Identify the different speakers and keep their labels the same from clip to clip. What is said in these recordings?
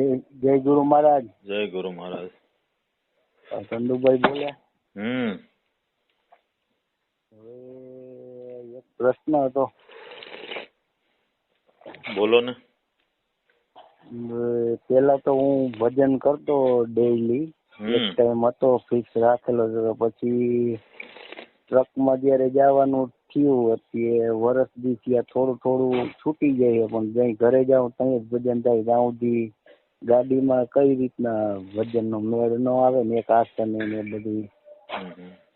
Speaker 1: જય જય ગુરુ મહારાજ.
Speaker 2: જય ગુરુ મહારાજ.
Speaker 1: ચંદુભાઈ બોલ્યા.
Speaker 2: હમ.
Speaker 1: હવે એક પ્રશ્ન હતો.
Speaker 2: બોલો ને.
Speaker 1: પેલા તો હું ભજન કરતો ડેઈલી એક ટાઈમ હતો ફિક્સ રાખેલો હતો પછી ટ્રકમાં જ્યારે જવાનું થયું અત્યારે વરસ દી ત્યાં થોડું થોડું છૂટી જાય પણ જ્યાં ઘરે જાઉં ત્યાં જ ભજન થાય ત્યાં સુધી ગાડીમાં કઈ રીતના ભજનનો મેળ ન આવે ને એક આસન ને બધું.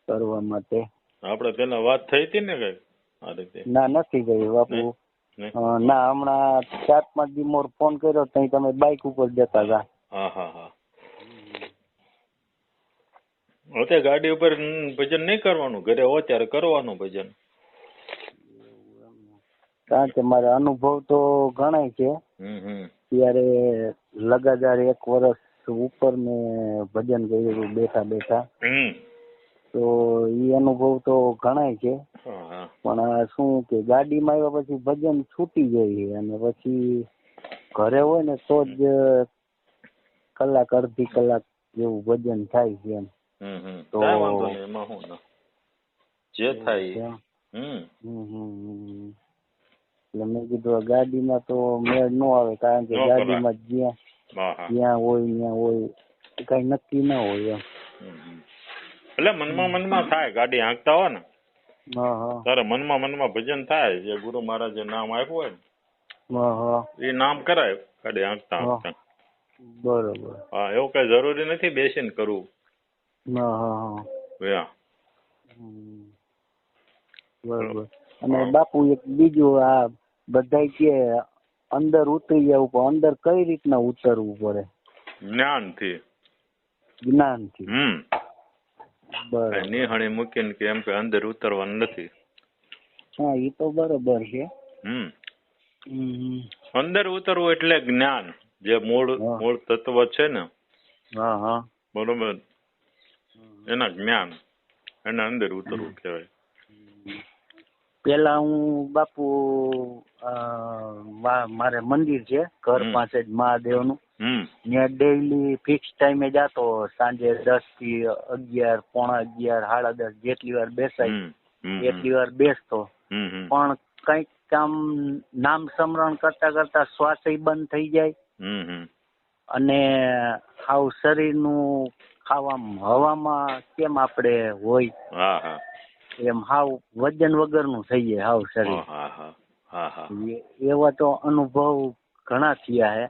Speaker 1: કરવા માટે.
Speaker 2: આપણે પેલા વાત થઈ હતી ને કઈ? આ રીતે.
Speaker 1: ના નથી ગઈ બાપુ. ના હમણાં ચાર પાંચ દી મોર ફોન કર્યો ત્યાં તમે બાઇક ઉપર જતા હતા
Speaker 2: હા હા હા. અત્યારે ગાડી ઉપર ભજન નહીં કરવાનું? ઘરે હો ત્યારે કરવાનું ભજન.
Speaker 1: કારણ કે મારા અનુભવ તો ઘણા છે.
Speaker 2: હમ હમ.
Speaker 1: ત્યારે લગાતાર એક વર્ષ ઉપર મેં ભજન કર્યું બેઠા બેઠા. તો એ અનુભવ તો ઘણાય છે. પણ શું કે ગાડીમાં આવ્યા પછી ભજન છૂટી જાય અને પછી ઘરે હોય ને તો જ કલાક અડધી કલાક જેવું ભજન થાય છે એમ. તો-
Speaker 2: જે થાય એ.
Speaker 1: એમ.
Speaker 2: હમ
Speaker 1: હમ હમ હમ. એટલે મેં કીધું ગાડીમાં તો મેળ ન આવે કારણ કે. ગાડીમાં જ્યાં જ્યાં હોય ત્યાં હોય કઈ નક્કી ના હોય એમ.
Speaker 2: એટલે મનમાં મનમાં થાય ગાડી હાંકતા હોય ને. તારે મનમાં મનમાં ભજન થાય જે ગુરુ મહારાજે નામ આપ્યું હોય ને. એ નામ કરાય ગાડી હાંકતા હાંકતા
Speaker 1: બરોબર.
Speaker 2: હા એવું કઈ જરૂરી નથી બેસીને કરવું.
Speaker 1: હા બરોબર. અને બાપુ એક બીજું આ બધાય કે અંદર ઉતરી જવું પણ અંદર કઈ રીતના ઉતરવું પડે?
Speaker 2: જ્ઞાનથી.
Speaker 1: જ્ઞાનથી.
Speaker 2: હમ.
Speaker 1: બરોબર.
Speaker 2: નિહણી મૂકીને કે એમ કે અંદર ઉતરવાનું નથી.
Speaker 1: હા એ તો બરોબર છે.
Speaker 2: હમ. અંદર ઉતરવું એટલે જ્ઞાન. જે મૂળ મૂળ તત્વ છે ને.
Speaker 1: હા હા.
Speaker 2: બરોબર. એના જ્ઞાન. એના અંદર ઉતરવું કહેવાય.
Speaker 1: પેલા હું બાપુ મારે મંદિર છે ઘર પાસે જ મહાદેવનું.
Speaker 2: નું
Speaker 1: ત્યાં ડેઈલી ફિક્સ ટાઈમે જતો સાંજે દસથી અગિયાર પોણા અગિયાર સાડા દસ જેટલી વાર બેસાય. એટલી વાર બેસતો. પણ કંઈક કામ નામ સ્મરણ કરતા કરતા શ્વાસ બંધ થઈ જાય. અને આવું શરીરનું ખાવામાં હવામાં કેમ આપણે હોય? એમ હાવ વજન વગરનું થઈ જાય હાવ શરીર. એવા તો અનુભવ ઘણા થયા હે.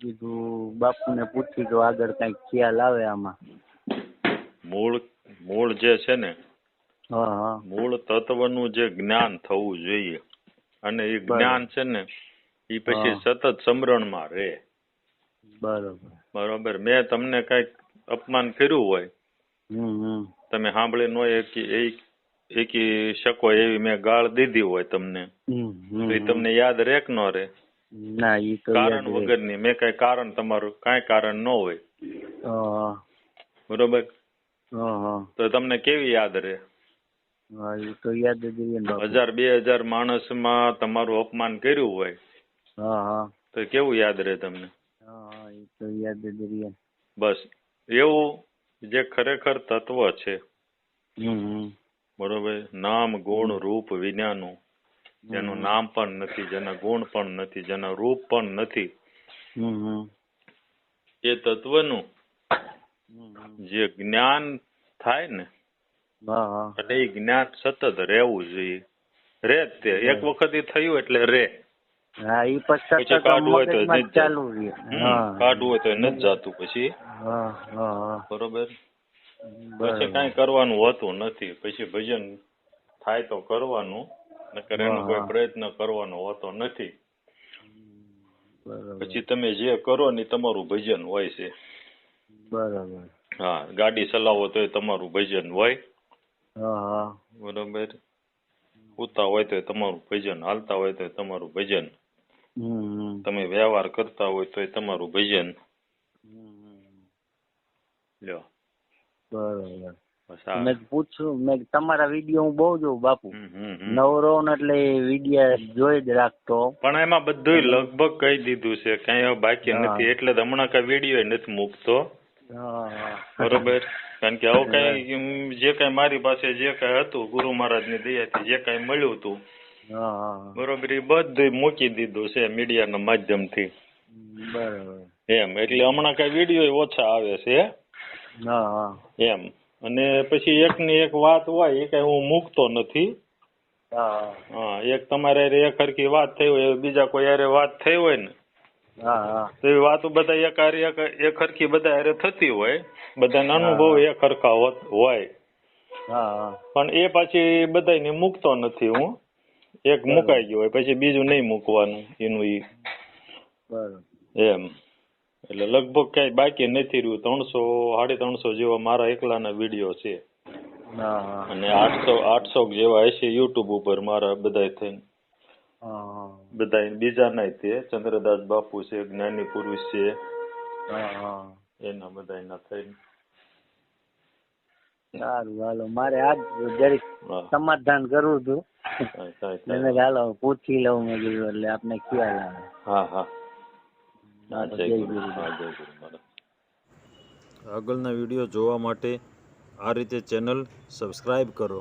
Speaker 1: કીધું બાપુને પૂછ્યું તો આગળ કંઈક ખ્યાલ આવે આમાં.
Speaker 2: મૂળ મૂળ જે છે ને
Speaker 1: હા હા.
Speaker 2: મૂળ તત્વનું જે જ્ઞાન થવું જોઈએ. અને એ જ્ઞાન છે ને એ પછી
Speaker 1: સતત
Speaker 2: સતત સમરણમાં રહે.
Speaker 1: બરોબર.
Speaker 2: બરોબર. મેં તમને કંઈક અપમાન કર્યું હોય તમે સાંભળી ન હોય એકી શકો એવી મેં ગાળ દીધી હોય તમને. તો એ તમને યાદ રહે કે ન રહે
Speaker 1: ના ઈ તો
Speaker 2: કારણ. વગરની મેં કઈ કારણ તમારું કાંઈ કારણ ન હોય. બરોબર. તો તમને કેવી યાદ રહે
Speaker 1: તો યાદ.
Speaker 2: હજાર બે હજાર માણસમાં તમારું અપમાન કર્યું હોય
Speaker 1: હા હા.
Speaker 2: તો કેવું યાદ રહે તમને? બસ. એવું જે ખરેખર તત્વ છે. બરોબર? નામ ગુણ રૂપ વિજ્ઞાનું જેનું નામ પણ નથી જેના ગુણ પણ નથી જેના રૂપ પણ નથી. એ તત્વનું. જે જ્ઞાન થાય ને એટલે એ જ્ઞાન સતત રહેવું જોઈએ. રે તે. એક વખત એ થયું એટલે રે.
Speaker 1: હા ઈ પછી સતત
Speaker 2: કાઢવું હોય તો
Speaker 1: મગજમાં ચાલુ રહે હા.
Speaker 2: કાઢવું હોય તો નથી જાતું પછી.
Speaker 1: હા હા હા.
Speaker 2: બરોબર? પછી કઈ કરવાનું હોતું નથી. પછી ભજન થાય તો કરવાનું નકર એનો કોઈ પ્રયત્ન કરવાનો હોતો નથી. પછી તમે જે કરો ને તમારું ભજન હોય છે.
Speaker 1: બરાબર.
Speaker 2: હા ગાડી ચલાવો તો તમારું ભજન હોય. બરોબર? ઉતા હોય તો તમારું ભજન હાલતા હોય તો તમારું ભજન. તમે વ્યવહાર કરતા હોય તો તમારું ભજન. લ્યો.
Speaker 1: બરોબર. મેં પૂછ્યું મેં તમારા વીડિયો હું બહુ જોઉં બાપુ. નવરો એટલે વિડીયા જોઈ જ રાખતો.
Speaker 2: પણ એમાં બધું લગભગ કહી દીધું છે કઈ બાકી નથી એટલે હમણાં કઈ વીડિયો નથી મૂકતો. બરોબર? કારણ કે આવું કઈ જે કઈ મારી પાસે જે કઈ હતું ગુરુ મહારાજની દયાથી જે કઈ મળ્યું હતું. બરોબર એ બધું મૂકી દીધું છે મીડિયાના માધ્યમથી.
Speaker 1: બરાબર.
Speaker 2: એમ એટલે હમણાં કઈ વીડિયો ઓછા આવે છે એમ અને પછી એક ની એક વાત હોય એ કઈ હું મૂકતો નથી.
Speaker 1: હા
Speaker 2: એક તમારે એક હરખી વાત થઈ હોય બીજા કોઈ અરે વાત થઈ હોય ને તો એ વાતો બધા એક હારે એક હરખી બધા હારે થતી હોય બધાને અનુભવ એક હરખા હોય. પણ એ પાછી બધાને મૂકતો નથી હું. એક મુકાઈ ગયો હોય પછી બીજું નહીં મૂકવાનું એનું ઈ.
Speaker 1: બરાબર.
Speaker 2: એમ. એટલે લગભગ કઈ બાકી નથી રહ્યું. ત્રણસો સાડી ત્રણસો જેવા મારા એકલાના વીડિયો છે. અને આઠસો આઠસો જેવા હશે યુટ્યુબ ઉપર મારા બધાય થઈને.
Speaker 1: હા
Speaker 2: બીજા નાય તે ચંદ્રદાસ બાપુ છે જ્ઞાની પુરુષ છે. એના બધા બધાયના થઈને.
Speaker 1: સારું હાલો. મારે આજ જરીક સમાધાન કરવું હતું. મેં. પૂછી લઉં. મેં કીધું એટલે આપને ખ્યાલ આવે.
Speaker 2: હા હા. આગળના વીડિયો જોવા માટે આ રીતે ચેનલ સબસ્ક્રાઇબ કરો.